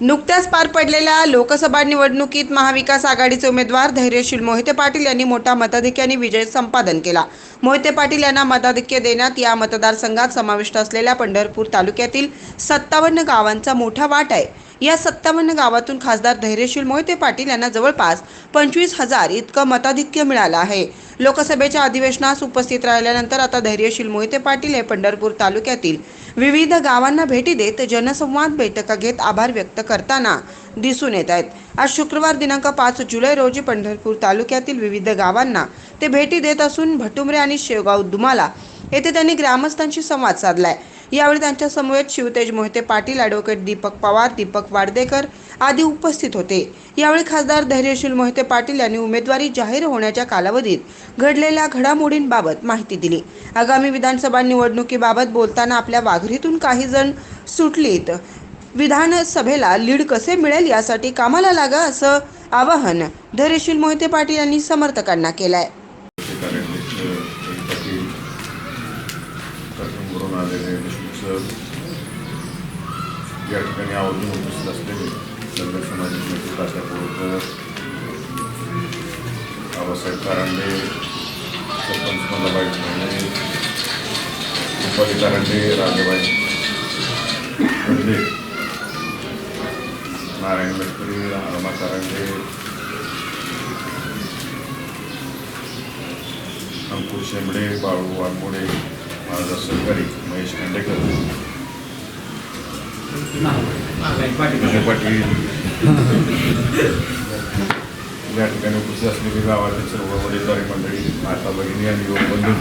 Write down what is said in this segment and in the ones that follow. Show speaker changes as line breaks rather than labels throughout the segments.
नुकत्याच पार पडलेल्या लोकसभा निवडणुकीत महाविकास आघाडीचे उमेदवार धैर्यशील मोहिते पाटील यांनी मोठ्या मताधिक्याने विजय संपादन केला. मोहिते पाटील यांना मताधिक्य देण्यात या मतदारसंघात समाविष्ट असलेल्या पंढरपूर तालुक्यातील सत्तावन्न गावांचा मोठा वाट आहे. या सत्तावन्न गावातून खासदार धैर्यशील मोहिते पाटील यांना जवळपास पंचवीस हजार इतकं मताधिक्य मिळालं आहे. लोकसभेच्या अधिवेशनास उपस्थित राहिल्यानंतर आता धैर्यशील मोहिते पाटील हे पंढरपूर तालुक्यातील विविध गावांना भेटी देत जनसंवाद बैठका घेत आभार व्यक्त करताना दिसून येत आहेत. आज शुक्रवार दिनांक पाच जुलै रोजी पंढरपूर तालुक्यातील विविध गावांना ते भेटी देत असून भटुमरे आणि शेवगाव दुमाला येथे त्यांनी ग्रामस्थांशी संवाद साधलाय. यावेळी त्यांच्या समवेत शिवतेज मोहिते पाटील ॲडव्होकेट दीपक पवार दीपक वाडदेकर आदी उपस्थित होते. यावेळी खासदार धैर्यशील मोहिते पाटील यांनी उमेदवारी जाहीर होण्याच्या कालावधीत घडलेल्या घडामोडींबाबत माहिती दिली. आगामी विधानसभा निवडणुकीबाबत बोलताना आपल्या वाघरीतून काही जण सुटलीत. विधानसभेला लीड कसे मिळेल यासाठी कामाला लागा असं आवाहन धैर्यशील मोहिते पाटील यांनी समर्थकांना केलं आहे
या ठिकाणी आवर्जून उपस्थित सर्व समाजाचे नेते तात्या पोळकर बाबासाहेब कारंडे सरपंच मल्लाबाई ठाणे रुपाली कारंडे राजाबाई खंडे नारायण लष्करी रमा कारंडे अंकुर शेंबडे बाळू वाघमोडे महाराजा सहकारी महेश खांडेकर विजय पाटील या ठिकाणी उपस्थित असलेली गावातील सर्व वडीलधारी मंडळी माता भगिनी आणि युवक बंधू.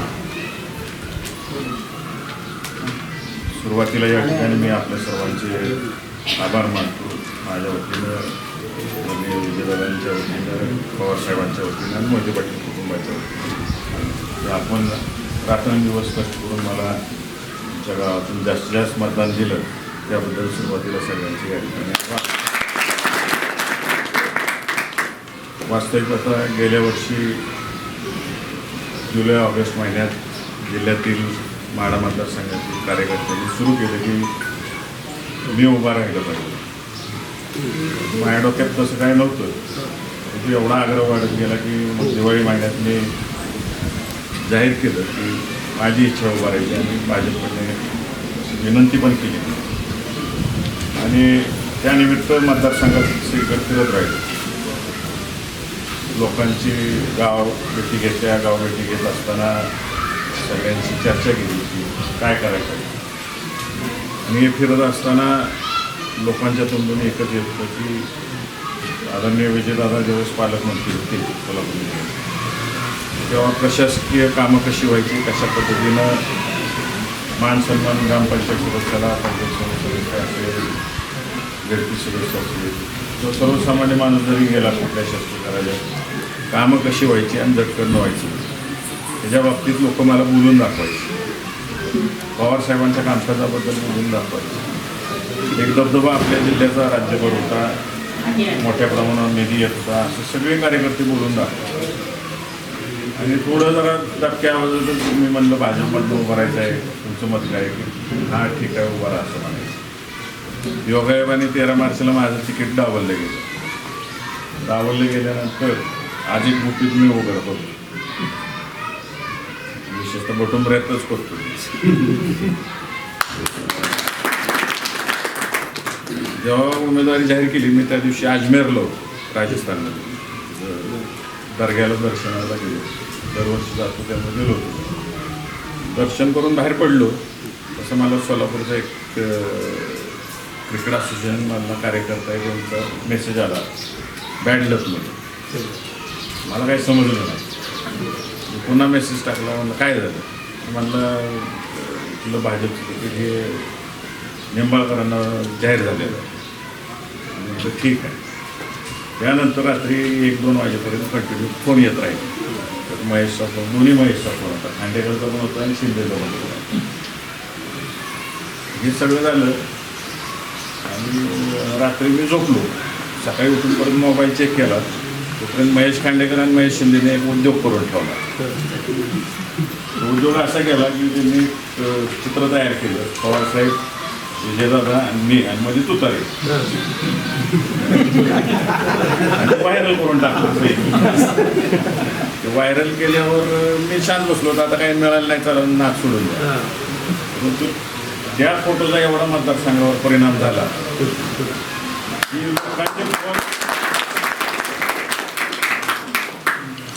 सुरुवातीला या ठिकाणी मी आपल्या सर्वांचे आभार मानतो. माझ्या वतीनं आणि विजयदादांच्या वतीनं पवारसाहेबांच्या वतीनं आणि मोहिते पाटील कुटुंबाच्या वतीनं. आपण रात्रंदिवस कष्ट करून मला तुमच्या गावातून जास्तीत जास्त मतदान दिलं. त्याबद्दल सुरुवातीला सगळ्यांची या ठिकाणी आभार. वास्तविक आता गेल्या वर्षी जुलै ऑगस्ट महिन्यात जिल्ह्यातील माडा मतदारसंघातील कार्यकर्त्यांनी सुरू केलं की मी उभा राहिलं पाहिजे. माझ्या डोक्यात तसं काय नव्हतं. परंतु एवढा आग्रह वाढत गेला की मग दिवाळी महिन्यात मी जाहीर केलं की माझी इच्छा उभा राहिली आणि भाजपने विनंती पण केली. आणि त्यानिमित्त मतदारसंघात श्रीकर राहील लोकांची गाव भेटी घेतल्या गाव भेटी घेत असताना सगळ्यांची चर्चा केली की काय करायचं? आणि हे फिरत असताना लोकांच्या तोंडून एकच येत होतं की आदरणीय विजयदादा दिवस पालकमंत्री होते कोल्हापूर तेव्हा प्रशासकीय कामं कशी व्हायची? कशा पद्धतीनं मान सन्मान ग्रामपंचायत सदस्याला पंचायत सदस्य असेल व्यक्ती सदस्य असेल तो सर्वसामान्य माणूस जरी गेला कुठल्या शास्त्री करायला कामं कशी व्हायची आणि झटकन व्हायची त्याच्या बाबतीत लोक मला बोलून दाखवायचे. पवारसाहेबांच्या कामकाजाबद्दल बोलून दाखवायचे. एक धबधबा आपल्या जिल्ह्याचा राज्यभर होता. मोठ्या प्रमाणावर निधी येत होता. असे सगळे कार्यकर्ते बोलून दाखवतात आणि थोडं जरा धक्क्या आवाजातच मी म्हणलं भाजपमधनं उभं राहायचं आहे. तुमचं मत काय की हां ठीक आहे उभं राहा असं म्हणायचं. योगायोगाने तेरा मार्चला माझं तिकीट डावललं गेलं. डावललं गेल्यानंतर आज एक गुपित मी उभं करतो विशेषतः बटुंबऱ्यातच करतो. जेव्हा उमेदवारी जाहीर केली मी त्या दिवशी अजमेरलो राजस्थानमध्ये. दर्ग्याला दर्शनाला गेलो. दरवर्षी जातो त्यामुळे गेलो होतो. दर्शन करून बाहेर पडलो. तसं मला सोलापूरचा एक क्रिकेट असोसिएशनमधला कार्यकर्ता आहे त्यांचा मेसेज आला. बॅड लकमध्ये मला काही समजलं नाही. पुन्हा मेसेज टाकला म्हणलं काय झालं? म्हणलं तुला भाजपचं तिकीट हे निंबाळकरांना जाहीर झालेलं आहे. म्हटलं ठीक आहे. त्यानंतर रात्री एक दोन वाजेपर्यंत कंटिन्यू फोन येत राहील. तर महेशचा फोन दोन्ही महेशचा फोन होता. खांडेकरचा पण होता आणि शिंदेचा पण होता. हे सगळं झालं. आणि रात्री मी झोपलो. सकाळी उठून परत मोबाईल चेक केला. तोपर्यंत महेश खांडेकर आणि महेश शिंदेने एक उद्योग करून ठेवला. उद्योग असा केला की त्यांनी चित्र तयार केलं. पवारसाहेब विजयदादा आणि मी आणि मध्ये तुतारे. आणि व्हायरल करून टाकलं ते. व्हायरल केल्यावर मी शांत बसलो. होतो आता काही मिळालं नाही चालून नाक सोडून द्या. त्या फोटोचा एवढा मतदारसंघावर परिणाम झाला की लोकांचे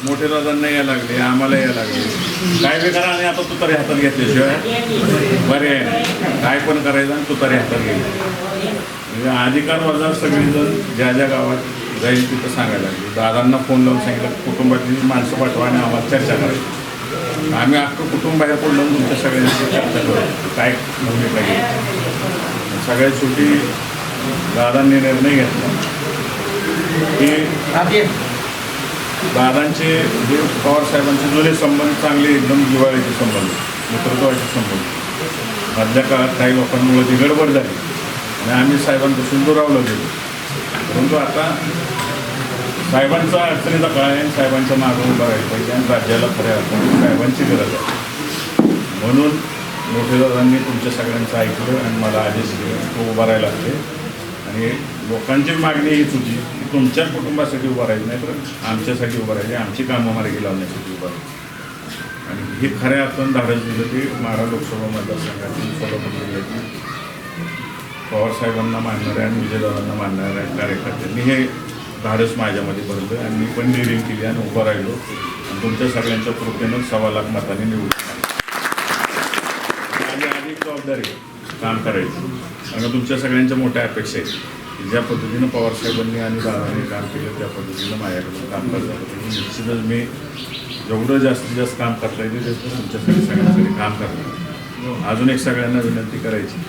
मोठे दादांना यायला लागले आम्हाला यायला लागले. काय बी करा आणि आता तुतारी हातात घेतल्याशिवाय बरे काय पण करायचं आणि तुतारी हातात घ्यायची म्हणजे अधिकार वजा सगळेजण ज्या ज्या गावात जाईल तिथं सांगायला लागले. दादांना फोन लावून सांगितलं कुटुंबातली माणसं पाठवा आणि आम्हाला चर्चा करायची आम्ही अख्खं कुटुंब पडलो आणि तुमच्या सगळ्यांची चर्चा करू काय भूमिका घेईल सगळ्यात शेवटी दादांनी निर्णय घेतला. की दादांचे जे पवार साहेबांचे जुने संबंध चांगले एकदम जिव्हाळ्याचे संबंध नेतृत्वाचे संबंध. मधल्या काळात काही लोकांमुळे ती गडबड झाली. आणि आम्ही साहेबांपासून दुरावलो गेलो परंतु आता साहेबांचा अडचणीचा काळ आहे. आणि साहेबांच्या मागं उभं राहिलं पाहिजे आणि राज्याला खऱ्या अर्थाने साहेबांची गरज आहे. म्हणून मोठे दादांनी तुमच्या सगळ्यांचं ऐकलं आणि मला आदेश दिले. तो उभा राहायला लागले. आणि लोकांची मागणी हीच होती की तुमच्या कुटुंबासाठी उभारायची नाही तर आमच्यासाठी उभं राहायचे. आमची कामं मार्गी लावण्यासाठी उभं आणि हे खऱ्या अर्थानं धाडस दिलं की मारा लोकसभा मतदारसंघातील सोलापूर जिल्ह्यातील पवारसाहेबांना मानणाऱ्या आणि विजयदादांना मानणाऱ्या कार्यकर्त्यांनी हे धाडस माझ्यामध्ये भरलं आणि मी पण लिडिंग केली आणि उभं राहिलो. आणि तुमच्या सगळ्यांच्या कृपेनं सव्वा लाख मताने निवडून माझी अधिक जबाबदारी काम करायची. आणि तुमच्या सगळ्यांच्या मोठ्या अपेक्षा आहेत की ज्या पद्धतीनं पवारसाहेबांनी आणि दादाने काम केलं त्या पद्धतीनं माझ्याकडून काम करता निश्चितच मी जेवढं जास्तीत जास्त काम करता येईल तेवढं तुमच्यासाठी सगळ्यांसाठी काम करणार अजून एक सगळ्यांना विनंती करायची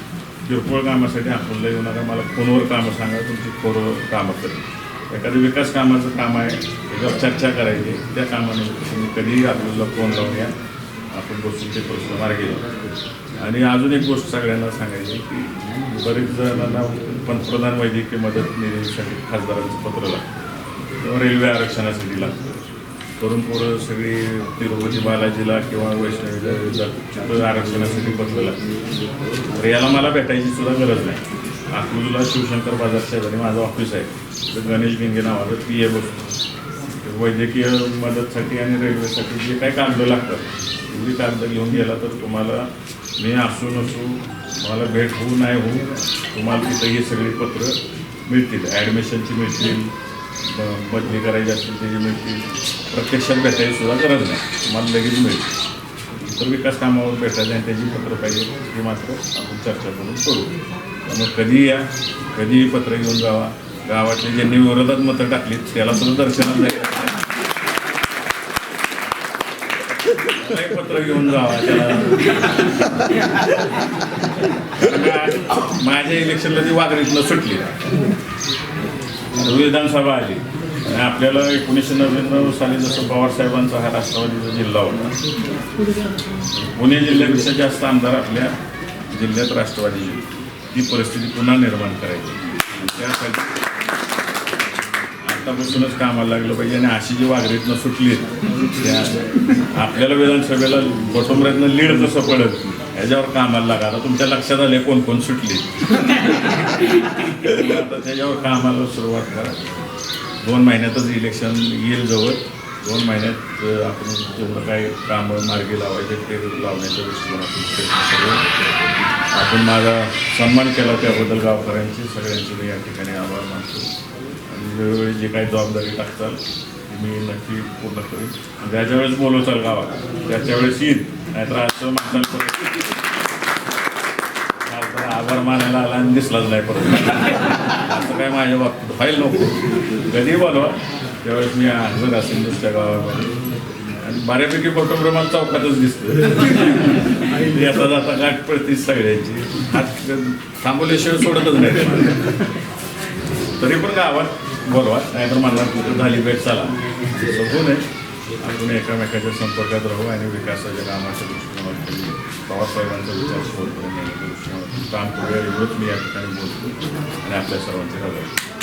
किरकोळ कामासाठी आपल्याला येऊ नका मला फोनवर कामं सांगा तुमची फोनवर कामं करेल एखादं विकास कामाचं काम आहे त्याच्यावर चर्चा करायची त्या कामानिमित्त तुम्ही कधीही आपल्याला फोन लावून या. आपण बसून ते प्रश्न मार्गी आणि अजून एक गोष्ट सगळ्यांना सांगायची की बरेच जणांना पंतप्रधान वैद्यकीय मदत निधीसाठी खासदारांचं पत्र लागतं. किंवा रेल्वे आरक्षणासाठी लागतं. तरुण पोरं सगळी तिरुपती बालाजीला किंवा वैष्णवीला आरक्षणासाठी पत्र लागतं. तर याला मला भेटायची सुद्धा गरज नाही. अकलूजला शिवशंकर बाजार शेजारी माझं ऑफिस आहे. तर गणेश भिंगे नावाचं पी ए बसतो वैद्यकीय मदतसाठी आणि रेल्वेसाठी जे काही कागद लागतात एवढी कागद घेऊन गेला तर तुम्हाला मी असू नसू तुम्हाला भेट होऊ नाही होऊ तुम्हाला तिथं ही सगळी पत्र मिळतील. ॲडमिशनची मिळतील बदली करायची असतील त्याची मिळतील. प्रत्यक्षात भेटायची सुद्धा गरज नाही. तुम्हाला लगेच मिळतील इतर विकास कामावर भेटायचं आणि त्याची पत्र पाहिजे हे मात्र आपण चर्चा करून करू. मग कधी या कधीही पत्र घेऊन जावा. गावातले ज्यांनी विरोधात मतं टाकली त्याला सुद्धा दर्शनात नाही. पत्र घेऊन जावा त्याला. माझ्या इलेक्शनला ती वाघरीतनं सुटली. विधानसभा आली. आणि आपल्याला एकोणीसशे नव्याण्णव साली जसं पवारसाहेबांचा हा राष्ट्रवादीचा जिल्हा होता पुणे जिल्ह्यापेक्षा जास्त आमदार आपल्या जिल्ह्यात राष्ट्रवादी ती परिस्थिती पुन्हा निर्माण करायची. त्यासाठी आतापासूनच कामाला लागलं पाहिजे आणि अशी जी वाघरीतनं सुटली त्या आपल्याला विधानसभेला बटोमऱ्यातनं लीड जसं पडत याच्यावर कामाला लागा. आता तुमच्या लक्षात आले कोण कोण सुटली. आता त्याच्यावर कामाला सुरुवात करा. दोन महिन्यातच इलेक्शन येईल जवळ. दोन महिन्यात आपण जेवढं काही कामं मार्गी लावायचे ते लावण्याच्या दृष्टिकोनातून प्रयत्न करू. आपण माझा सन्मान केला त्याबद्दल गावकऱ्यांचे सगळ्यांचे मी या ठिकाणी आभार मानतो. आणि वेळोवेळी जे काही जबाबदारी टाकताल मी नक्की पूर्ण करेन. आणि ज्याच्या वेळेस बोलवचाल गावात त्याच्या वेळेस येईल नाहीतर असं माणसांकडे आभार मानायला आला आणि दिसलाच नाही परत. असं काय माझ्या बाबतीत व्हायला नको. कधी बोलवा? त्यावेळेस मी हजर असेल त्या गावामध्ये. आणि बऱ्यापैकी मोठं प्रमाण चौकातच दिसतं येता जाता गाठ पडतीच सगळ्यांची. हात थांबवल्याशिवाय सोडतच नाही तरी पण गावात बोलवा. नाहीतर मला कुठं झाली भेट चला. तसं होऊ नये आपण एकामेकाच्या संपर्कात राहू आणि विकासाच्या कामाच्या दृष्टीने बाबासाहेबांचा विचार सोडतो काम करूया. एवढंच मी या ठिकाणी बोलतो. आणि आपल्या सर्वांचे आभार.